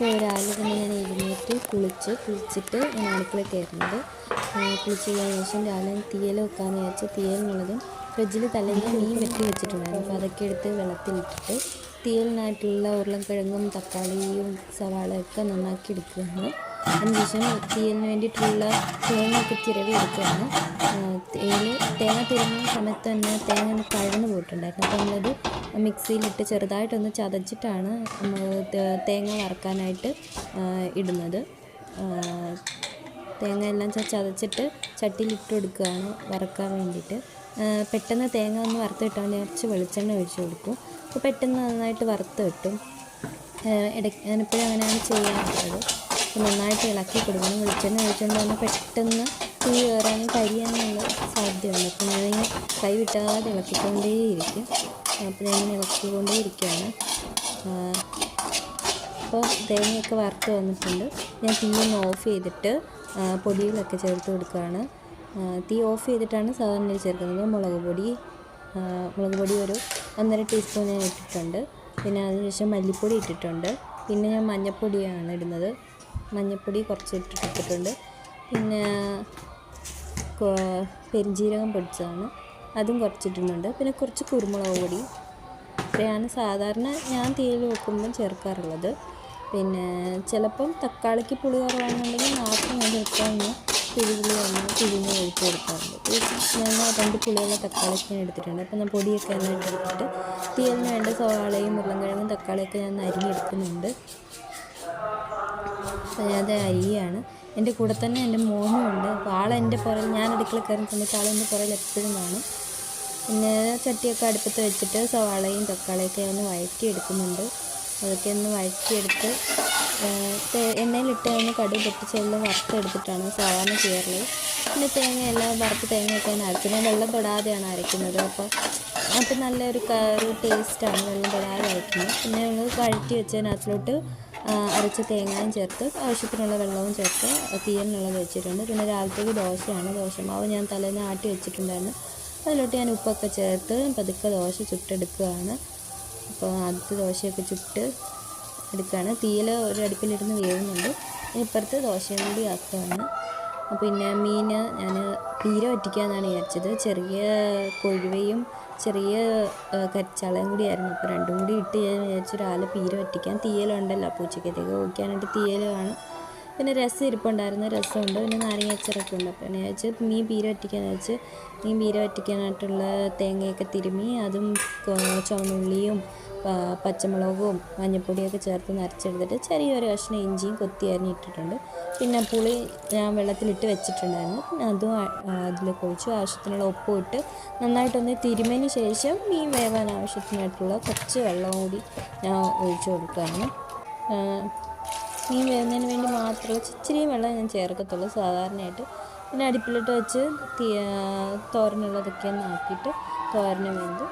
രാവിലെ തന്നെ ഞാൻ എഴുന്നേറ്റ് കുളിച്ച് കുളിച്ചിട്ട് ഞാൻ അടുക്കളയിൽ കയറുന്നത്. കുളിച്ച് കഴിഞ്ഞ ശേഷം രാവിലെ തീയൽ വെക്കാമെന്ന് വിചാരിച്ച് തീയലിനുള്ളതും ഫ്രിഡ്ജിൽ തലേന്ന് മീൻ വെട്ടി വെച്ചിട്ടുണ്ടായിരുന്നു. അപ്പോൾ അതൊക്കെ എടുത്ത് വെള്ളത്തിലിട്ടിട്ട് തീയലിനായിട്ടുള്ള ഉരുളക്കിഴങ്ങും തക്കാളിയും സവാളയൊക്കെ നന്നാക്കി എടുക്കുകയാണ്. അതിനുശേഷം തീയലിന് വേണ്ടിയിട്ടുള്ള തേങ്ങയൊക്കെ ചിരവി എടുക്കുകയാണ്. തേങ്ങ തേങ്ങ തിരുമുന്ന സമയത്ത് തന്നെ തേങ്ങ കഴന്ന് പോയിട്ടുണ്ടായിരുന്നു. അപ്പോൾ നമ്മളത് മിക്സിയിലിട്ട് ചെറുതായിട്ടൊന്ന് ചതച്ചിട്ടാണ് തേങ്ങ വറക്കാനായിട്ട് ഇടുന്നത്. തേങ്ങ എല്ലാം ചതച്ചിട്ട് ചട്ടിയിലിട്ട് കൊടുക്കുകയാണ് വറക്കാൻ വേണ്ടിയിട്ട്. പെട്ടെന്ന് തേങ്ങ ഒന്ന് വറുത്ത് കിട്ടാൻ കുറച്ച് വെളിച്ചെണ്ണ ഒഴിച്ച് കൊടുക്കും. അപ്പോൾ പെട്ടെന്ന് നന്നായിട്ട് വറുത്ത് കിട്ടും. ഇടയ്ക്ക് ഞാനിപ്പോഴും അങ്ങനെയാണ് ചെയ്യാറുള്ളത്. അപ്പോൾ നന്നായിട്ട് ഇളക്കി കൊടുക്കണം. വെളിച്ചെണ്ണ ഒഴിച്ചുകൊണ്ട് തന്നെ പെട്ടെന്ന് തീ കയറാനും കരിയാനുള്ള സാധ്യതയുണ്ട്. അപ്പോൾ ഞാനിങ്ങനെ കൈ വിട്ടാതെ ഇളക്കിക്കൊണ്ടേയിരിക്കും. അപ്പോൾ ഞാനിങ്ങനെ ഇളക്കിക്കൊണ്ടേ ഇരിക്കുകയാണ് അപ്പോൾ തേങ്ങയൊക്കെ വറുത്ത് വന്നിട്ടുണ്ട്. ഞാൻ തീ ഒന്ന് ഓഫ് ചെയ്തിട്ട് പൊടിയിലൊക്കെ ചേർത്ത് കൊടുക്കുകയാണ്. തീ ഓഫ് ചെയ്തിട്ടാണ് സാധാരണ ചേർക്കുന്നത്. മുളക് പൊടി മുളക് പൊടി ഒരു ഒന്നര ടീസ്പൂൺ ഞാൻ ഇട്ടിട്ടുണ്ട്. പിന്നെ അതിനുശേഷം മല്ലിപ്പൊടി ഇട്ടിട്ടുണ്ട്. പിന്നെ ഞാൻ മഞ്ഞൾപ്പൊടിയാണ് ഇടുന്നത്. മഞ്ഞൾപ്പൊടി കുറച്ച് ഇട്ടിട്ടിട്ടുണ്ട് പിന്നെ പെരിഞ്ജീരകം പൊടിച്ചതാണ്. അതും കുറച്ചിട്ടിട്ടുണ്ട് പിന്നെ കുറച്ച് കുരുമുളക് പൊടി. ഇത്രയാണ് സാധാരണ ഞാൻ തീയിൽ വെക്കുമ്പം ചേർക്കാറുള്ളത്. പിന്നെ ചിലപ്പം തക്കാളിക്ക് പുളി കുറവാണെന്നുണ്ടെങ്കിൽ മാത്രം ഞാൻ ചിലപ്പോൾ ഒന്ന് വന്ന് ഒന്ന് പിഴിഞ്ഞ് ഒഴിച്ച് കൊടുക്കാറുണ്ട് ഞാൻ രണ്ട് പുളിയുള്ള തക്കാളിക്ക് ഞാൻ എടുത്തിട്ടുണ്ട്. അപ്പം ഞാൻ പൊടിയൊക്കെ നന്നായിട്ട് എടുത്തിട്ട് തീയലിന് വേണ്ട സവാളയും ഉരുളൻകിഴങ്ങും തക്കാളിയൊക്കെ ഞാൻ അരിഞ്ഞെടുക്കുന്നുണ്ട് ഞാനത് അരിയാണ്. എന്റെ കൂടെ തന്നെ എന്റെ മോനും ഉണ്ട്. അപ്പോൾ ആളെന്റെ പുറകിൽ ഞാൻ അടുക്കള കയറുന്ന സമയത്ത് ആളെന്റെ പുറകിൽ എപ്പോഴും കാണും. പിന്നെ ചട്ടിയൊക്കെ അടുപ്പത്ത് വെച്ചിട്ട് സവാളയും തക്കാളിയൊക്കെ ഒന്ന് വഴറ്റി എടുക്കുന്നുണ്ട്. അതൊക്കെ ഒന്ന് വഴറ്റിയെടുത്ത് എണ്ണയിലിട്ട് കഴിഞ്ഞ് കടുക് പൊട്ടിച്ചെല്ലാം വറുത്തെടുത്തിട്ടാണ് സാധാരണ ചെയ്യാറുള്ളത്. പിന്നെ തേങ്ങ എല്ലാം വറുത്ത് തേങ്ങയൊക്കെ അരച്ചത് വെള്ളം തൊടാതെയാണ് അരയ്ക്കുന്നത്. അപ്പോൾ അത് നല്ലൊരു ഒരു ടേസ്റ്റാണ് വെള്ളം തൊടാതെ അരയ്ക്കുന്നത്. പിന്നെ നമ്മൾ കഴറ്റി വെച്ചതിനകത്തിലോട്ട് അരച്ച തേങ്ങയും ചേർത്ത് ആവശ്യത്തിനുള്ള വെള്ളവും ചേർത്ത് തീയനുള്ളത് വെച്ചിട്ടുണ്ട്. പിന്നെ രാവിലത്തേക്ക് ദോശയാണ്. ദോശമാവ് ഞാൻ തലേന്ന് ആട്ടി വെച്ചിട്ടുണ്ടായിരുന്നു. അതിലോട്ട് ഞാൻ ഉപ്പൊക്കെ ചേർത്ത് പതുക്കെ ദോശ ചുട്ടെടുക്കുകയാണ്. അപ്പോൾ ആദ്യത്തെ ദോശയൊക്കെ ചുട്ട് എടുക്കുകയാണ്. തീയിൽ ഒരു അടുപ്പിലിരുന്ന് വേവുന്നുണ്ട്. ഇപ്പുറത്ത് ദോശയും കൂടി ആക്കുകയാണ്. പിന്നെ മീൻ ഞാൻ തീര വറ്റിക്കാമെന്നാണ് വിചാരിച്ചത്. ചെറിയ കൊഴുവയും ചെറിയ കരിച്ചാളയും കൂടിയായിരുന്നു അപ്പോൾ രണ്ടും കൂടി ഇട്ട് ഞാൻ വിചാരിച്ചു ഒരാൾ പീര വറ്റിക്കാൻ തീയലുണ്ടല്ലോ. അപ്പോൾ ഉച്ചക്കത്തേക്ക് ഒഴിക്കാനായിട്ട് തീയൽ പിന്നെ രസം ഇരിപ്പുണ്ടായിരുന്നു രസമുണ്ട്. പിന്നെ നാരങ്ങ അച്ചറൊക്കെ ഉണ്ട്. അപ്പം ഞാൻ വെച്ച് മീൻ പീര വറ്റിക്കാന്ന് വെച്ച് മീൻ പീര വറ്റിക്കാനായിട്ടുള്ള തേങ്ങയൊക്കെ തിരുമ്മി അതും ചുവന്നുള്ളിയും പച്ചമുളകും മഞ്ഞൾപ്പൊടിയൊക്കെ ചേർത്ത് നരച്ചെടുത്തിട്ട് ചെറിയൊരു കഷ്ണം ഇഞ്ചിയും കൊത്തി അരിഞ്ഞിട്ടിട്ടുണ്ട് പിന്നെ പുളി ഞാൻ വെള്ളത്തിലിട്ട് വെച്ചിട്ടുണ്ടായിരുന്നു. പിന്നെ അതും അതിൽ കുഴിച്ചു ആവശ്യത്തിനുള്ള ഉപ്പും ഇട്ട് നന്നായിട്ടൊന്ന് തിരുമതിന് ശേഷം മീൻ വേവാൻ ആവശ്യത്തിനായിട്ടുള്ള കുറച്ച് വെള്ളം കൂടി ഞാൻ ഒഴിച്ചു കൊടുക്കുകയാണ്. മീൻ വരുന്നതിന് വേണ്ടി മാത്രമേ ഇച്ചിരി വെള്ളം ഞാൻ ചേർക്കത്തുള്ളൂ സാധാരണയായിട്ട്. പിന്നെ അടുപ്പിലിട്ട് വെച്ച് തോരനുള്ളതൊക്കെ ഒന്ന് ആക്കിയിട്ട് തോരന് വെന്ത്